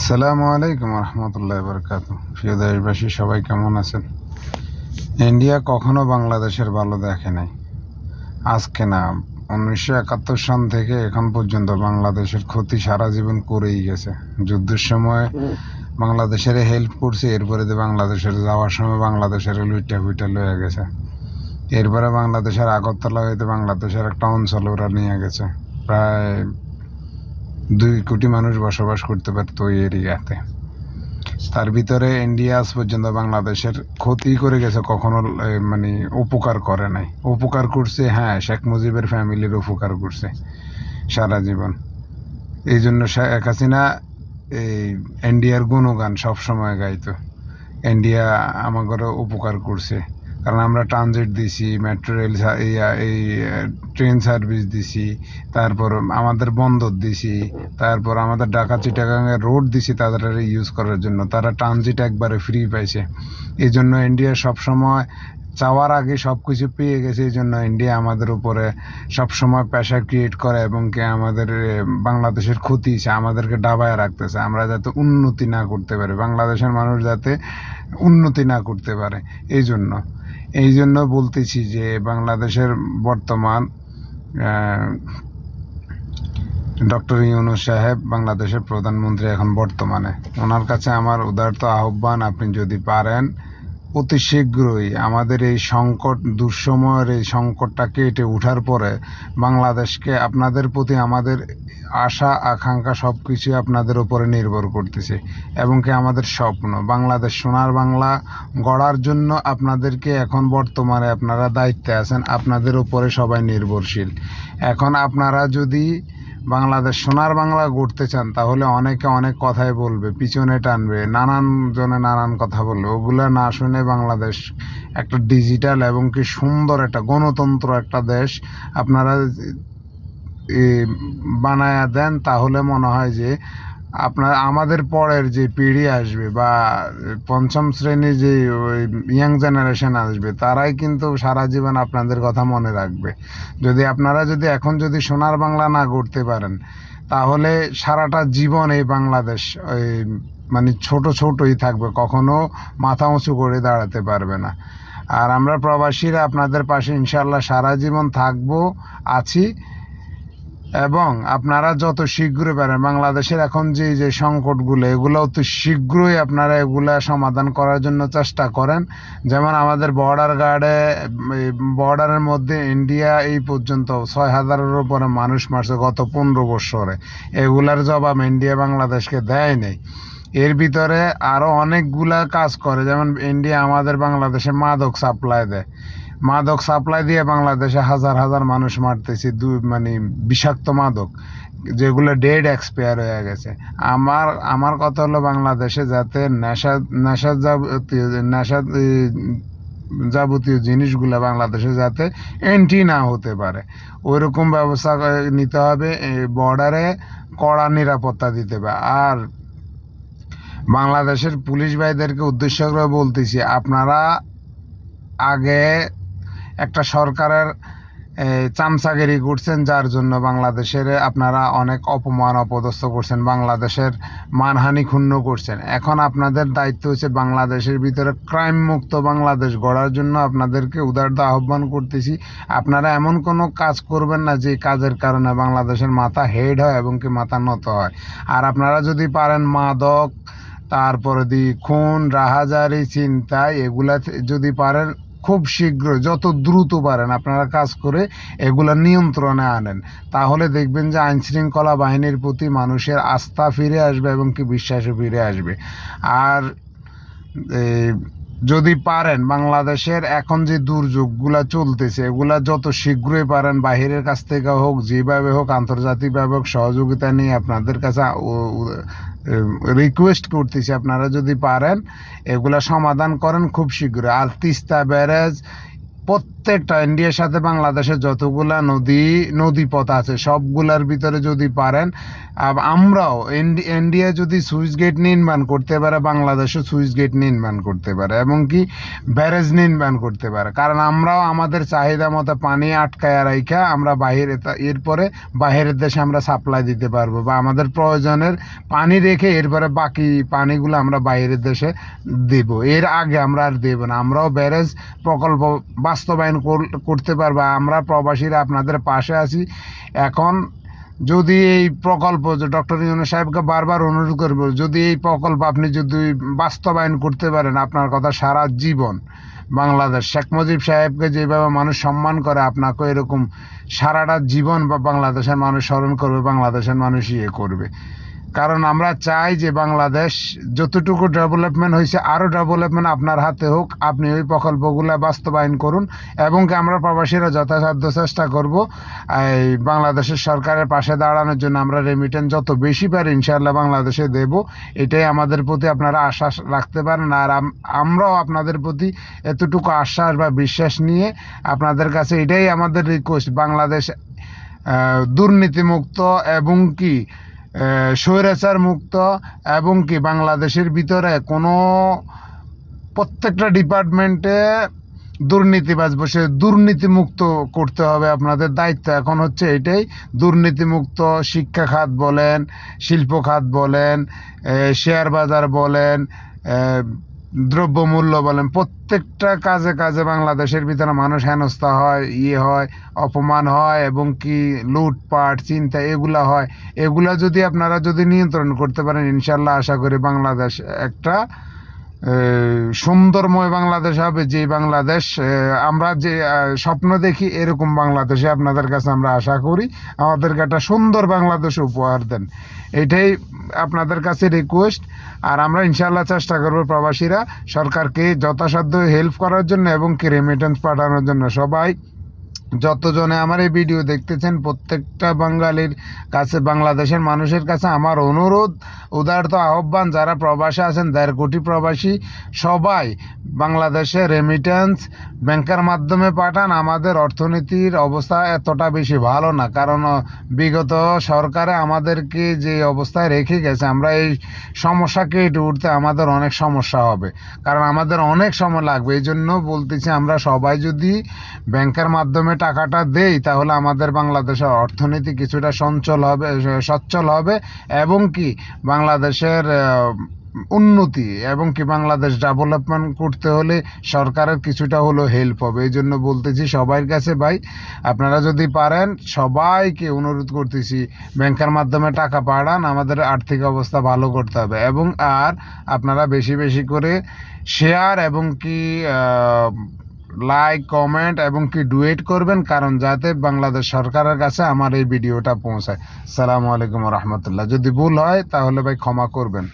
সালামু আলাইকুম রহমতুল্লাহ বরকাত প্রিয় দেশবাসী, সবাই কেমন আছেন? ইন্ডিয়া কখনো বাংলাদেশের ভালো দেখে নাই। আজকে না, উনিশশো একাত্তর সন থেকে এখন পর্যন্ত বাংলাদেশের ক্ষতি সারা জীবন করেই গেছে। যুদ্ধের সময় বাংলাদেশের হেল্প করছে, এরপরে যে বাংলাদেশের যাওয়ার সময় বাংলাদেশের লুইটা ফুইটা লয়ে গেছে। এরপরে বাংলাদেশের আগরতলা হইতে বাংলাদেশের একটা অঞ্চল ওরা নিয়ে গেছে। প্রায় দুই কোটি মানুষ বসবাস করতে পারত ওই এরিয়াতে। তার ভিতরে ইন্ডিয়া আজ পর্যন্ত বাংলাদেশের ক্ষতি করে গেছে, কখনো মানে উপকার করে নাই। উপকার করছে হ্যাঁ শেখ মুজিবের ফ্যামিলির উপকার করছে সারা জীবন। এই জন্য শেখ হাসিনা, এই ইন্ডিয়ার গুণগান সবসময় গাইতো। ইন্ডিয়া আমাদের উপকার করছে। কারণ আমরা ট্রানজিট দিছি মেট্রো রেল এই ট্রেন সার্ভিস দিছি, তারপর আমাদের বন্দর দিছি, তারপর আমাদের ঢাকা চিটাগাংয়ের রোড দিছি তাদের ইউজ করার জন্য। তারা ট্রানজিট একবারে ফ্রি পাইছে। এই জন্য ইন্ডিয়া সবসময় চাওয়ার আগে সব কিছু পেয়ে গেছে, এই জন্য ইন্ডিয়া আমাদের উপরে সবসময় প্রেশার ক্রিয়েট করে এবং কি আমাদের বাংলাদেশের ক্ষতি আমাদেরকে ডাবায় রাখতেছে। আমরা যাতে উন্নতি না করতে পারি, বাংলাদেশের মানুষ যাতে উন্নতি না করতে পারে, এই জন্য। এই জন্য বলতেছি যে বাংলাদেশের বর্তমান ডক্টর ইউনুস সাহেব বাংলাদেশের প্রধানমন্ত্রী এখন বর্তমানে। ওনার কাছে আমার উদারত আহ্বান, আপনি যদি পারেন অতি শীঘ্রই আমাদের এই সংকট, দুঃসময়ের এই সংকটটা কেটে ওঠার পরে বাংলাদেশকে আপনাদের প্রতি আমাদের আশা, আকাঙ্ক্ষা সব কিছুই আপনাদের উপরে নির্ভর করতেছে এবং কি আমাদের স্বপ্ন। বাংলাদেশ সোনার বাংলা গড়ার জন্য আপনাদেরকে এখন বর্তমানে আপনারা দায়িত্বে আছেন, আপনাদের উপরে সবাই নির্ভরশীল। এখন আপনারা যদি বাংলাদেশ, সোনার বাংলা গড়তে চান, তাহলে অনেকে অনেক কথাই বলবে, পিছনে টানবে, নানান জনে নানান কথা বলবে, ওগুলো না শুনে বাংলাদেশ একটা ডিজিটাল এবং কি সুন্দর একটা গণতন্ত্র একটা দেশ আপনারা বানায়া দেন, তাহলে মনে হয় যে আপনার, আমাদের পরের যে পিঢ়ি আসবে বা পঞ্চম শ্রেণির যে ওই ইয়াং জেনারেশন আসবে, তারাই কিন্তু সারা জীবন আপনাদের কথা মনে রাখবে। যদি আপনারা যদি এখন যদি সোনার বাংলা না গড়তে পারেন, তাহলে সারাটা জীবন এই বাংলাদেশ ওই মানে ছোট ছোটই থাকবে, কখনো মাথা উঁচু করে দাঁড়াতে পারবে না। আর আমরা প্রবাসীরা আপনাদের পাশে ইনশাল্লাহ সারা জীবন থাকব, আছি। এবং আপনারা যত শীঘ্রই পারেন বাংলাদেশের এখন যে যে সংকটগুলো এগুলো অতি শীঘ্রই আপনারা এগুলা সমাধান করার জন্য চেষ্টা করেন। যেমন আমাদের বর্ডার গার্ডে বর্ডারের মধ্যে ইন্ডিয়া এই পর্যন্ত ছয় হাজারের উপরে মানুষ মারছে গত পনেরো বছরে। এগুলার জবাব ইন্ডিয়া বাংলাদেশকে দেয় নেই। এর ভিতরে আরও অনেকগুলা কাজ করে। যেমন ইন্ডিয়া আমাদের বাংলাদেশে মাদক সাপ্লাই দেয়। মাদক সাপ্লাই দিয়ে বাংলাদেশে হাজার হাজার মানুষ মারতেছি দু মানে বিষাক্ত মাদক, যেগুলো ডেড এক্সপায়ার হয়ে গেছে। আমার আমার কথা হলো বাংলাদেশে যাতে নেশা নেশা যাবতীয় নেশা যাবতীয় জিনিসগুলো বাংলাদেশে যাতে এন্ট্রি না হতে পারে। ওইরকম ব্যবস্থা নিতে হবে বর্ডারে কড়া নিরাপত্তা দিতে হবে। আর বাংলাদেশের পুলিশ ভাইদেরকে উদ্দেশ্য করে বলতেছি, আপনারা আগে একটা সরকারের চামচাগিরি করছেন, যার জন্য বাংলাদেশের আপনারা অনেক অপমান, অপদস্থ করছেন, বাংলাদেশের মানহানি ক্ষুণ্ণ করছেন। এখন আপনাদের দায়িত্ব হচ্ছে বাংলাদেশের ভিতরে ক্রাইম মুক্ত বাংলাদেশ গড়ার জন্য আপনাদেরকে উদারত আহ্বান করতেছি। আপনারা এমন কোনো কাজ করবেন না যে কাজের কারণে বাংলাদেশের মাথা হেড হয় এবং কি মাথা নত হয়। আর আপনারা যদি পারেন মাদক, তারপরে দি খুন, রাহাজারি চিন্তা এগুলা যদি পারেন খুব শীঘ্র, যত দ্রুত পারেন আপনারা কাজ করে এগুলা নিয়ন্ত্রণে আনেন। তাহলে দেখবেন যে আইনশৃঙ্খলা বাহিনীর প্রতি মানুষের আস্থা ফিরে আসবে এবং কি বিশ্বাসও ফিরে আসবে। আর যদি পারেন বাংলাদেশের এখন যে দুর্যোগগুলা চলতেছে, এগুলা যত শীঘ্রই পারেন বাহিরের কাছ থেকে হোক, যেভাবে হোক, আন্তর্জাতিকভাবে হোক, সহযোগিতা নিয়ে আপনাদের কাছে রিকোয়েস্ট করতেছি আপনারা যদি পারেন এগুলা সমাধান করেন খুব শীঘ্রই। আর তিস্তা ব্যারেজ প্রত্যেকটা ইন্ডিয়ার সাথে বাংলাদেশের যতগুলা নদী, নদীপথ আছে, সবগুলার ভিতরে যদি পারেন আমরাও ইন্ডিয়া যদি সুইচ গেট নির্মাণ করতে পারে, বাংলাদেশও সুইচ গেট নির্মাণ করতে পারে এবং কি ব্যারেজ নির্মাণ করতে পারে। কারণ আমরাও আমাদের চাহিদা মতো পানি আটকায় রাইখা আমরা বাহিরে এরপরে বাইরের দেশে আমরা সাপ্লাই দিতে পারব বা আমাদের প্রয়োজনের পানি রেখে এরপরে বাকি পানিগুলো আমরা বাইরের দেশে দেব। এর আগে আমরা আর দেব না, আমরাও ব্যারেজ প্রকল্প বাস্তবায়ন কর- করতে পারব। আমরা প্রবাসীরা আপনাদের পাশে আছি। এখন যদি এই প্রকল্প ডক্টর ইউনুস সাহেবকে বারবার অনুরোধ করব, যদি এই প্রকল্প আপনি যদি বাস্তবায়ন করতে পারেন, আপনার কথা সারা জীবন বাংলাদেশ। শেখ মুজিব সাহেবকে যেভাবে মানুষ সম্মান করে আপনাকে এরকম সারাটা জীবন বা বাংলাদেশের মানুষ স্মরণ করবে, বাংলাদেশের মানুষ ইয়ে করবে। কারণ আমরা চাই যে বাংলাদেশ যতটুকু ডেভেলপমেন্ট হয়েছে আরও ডেভেলপমেন্ট আপনার হাতে হোক, আপনি ওই প্রকল্পগুলো বাস্তবায়ন করুন এবং আমরা প্রবাসীরা যথাসাধ্য চেষ্টা করব, এই বাংলাদেশের সরকারের পাশে দাঁড়ানোর জন্য আমরা রেমিটেন্স যত বেশি পারি ইনশাআল্লাহ বাংলাদেশে দেব। এটাই আমাদের প্রতি আপনারা আশ্বাস রাখতে পারেন। আর আমরাও আপনাদের প্রতি এতটুকু আশ্বাস বা বিশ্বাস নিয়ে আপনাদের কাছে এটাই আমাদের রিকোয়েস্ট বাংলাদেশ দুর্নীতিমুক্ত এবং কি স্বৈরাচার মুক্ত এবং কি বাংলাদেশের ভিতরে কোনো প্রত্যেকটা ডিপার্টমেন্টে দুর্নীতিবাজ বসে দুর্নীতিমুক্ত করতে হবে আপনাদের দায়িত্ব। এখন হচ্ছে এটাই, দুর্নীতিমুক্ত শিক্ষা খাত বলেন, শিল্প খাত বলেন শেয়ার বাজার বলেন দ্রব্যমূল্য বলেন, প্রত্যেকটা কাজে কাজে বাংলাদেশের ভিতরে মানুষ হেনস্থা হয় ইয়ে হয়, অপমান হয় এবং কি লুটপাট, চিন্তা এগুলা হয়। এগুলা যদি আপনারা যদি নিয়ন্ত্রণ করতে পারেন, ইনশাল্লাহ আশা করি বাংলাদেশ একটা সুন্দরময় বাংলাদেশ হবে যে বাংলাদেশ আমরা যে স্বপ্ন দেখি এরকম বাংলাদেশে আপনাদের কাছে আমরা আশা করি। আমাদেরকে একটা সুন্দর বাংলাদেশ উপহার দেন। এটাই আপনাদের কাছে রিকোয়েস্ট আর আমরা ইনশাল্লাহ চেষ্টা করব প্রবাসীরা সরকারকে যথাসাধ্য হেল্প করার জন্য এবং কি রেমিটেন্স পাঠানোর জন্য সবাই যতজনে আমার এই ভিডিও দেখতেছেন, প্রত্যেকটা বাঙালির কাছে, বাংলাদেশের মানুষের কাছে আমার অনুরোধ, উদারত আহ্বান, যারা প্রবাসে আছেন, দেড় কোটি প্রবাসী, সবাই বাংলাদেশে রেমিটেন্স ব্যাংকের মাধ্যমে পাঠান। আমাদের অর্থনীতির অবস্থা এতটা বেশি ভালো না, কারণ বিগত সরকারে আমাদেরকে যে অবস্থায় রেখে গেছে, আমরা এই সমস্যা কেটে উঠতে আমাদের অনেক সমস্যা হবে। কারণ আমাদের অনেক সময় লাগবে এই জন্য বলতেছি আমরা সবাই যদি ব্যাংকের মাধ্যমে টাকাটা দেই, তাহলে আমাদের বাংলাদেশের অর্থনীতি কিছুটা সঞ্চল হবে সচ্ছল হবে এবং কি বাংলাদেশের উন্নতি এবং কি বাংলাদেশ ডেভেলপমেন্ট করতে হলে সরকারের কিছুটা হলো হেল্প হবে। এই জন্য বলতেছি সবার কাছে, ভাই, আপনারা যদি পারেন, সবাইকে অনুরোধ করতেছি, ব্যাংকের মাধ্যমে টাকা পাঠান, আমাদের আর্থিক অবস্থা ভালো করতে হবে এবং আর আপনারা বেশি বেশি করে শেয়ার এবং কি লাইক কমেন্ট এবং কি ডুয়েট করবেন? কারণ যাতে বাংলাদেশ সরকারের কাছে আমার এই ভিডিওটা পৌঁছায়। সালামু আলাইকুম রহমতুল্লাহ। যদি ভুল হয়, তাহলে ভাই ক্ষমা করবেন।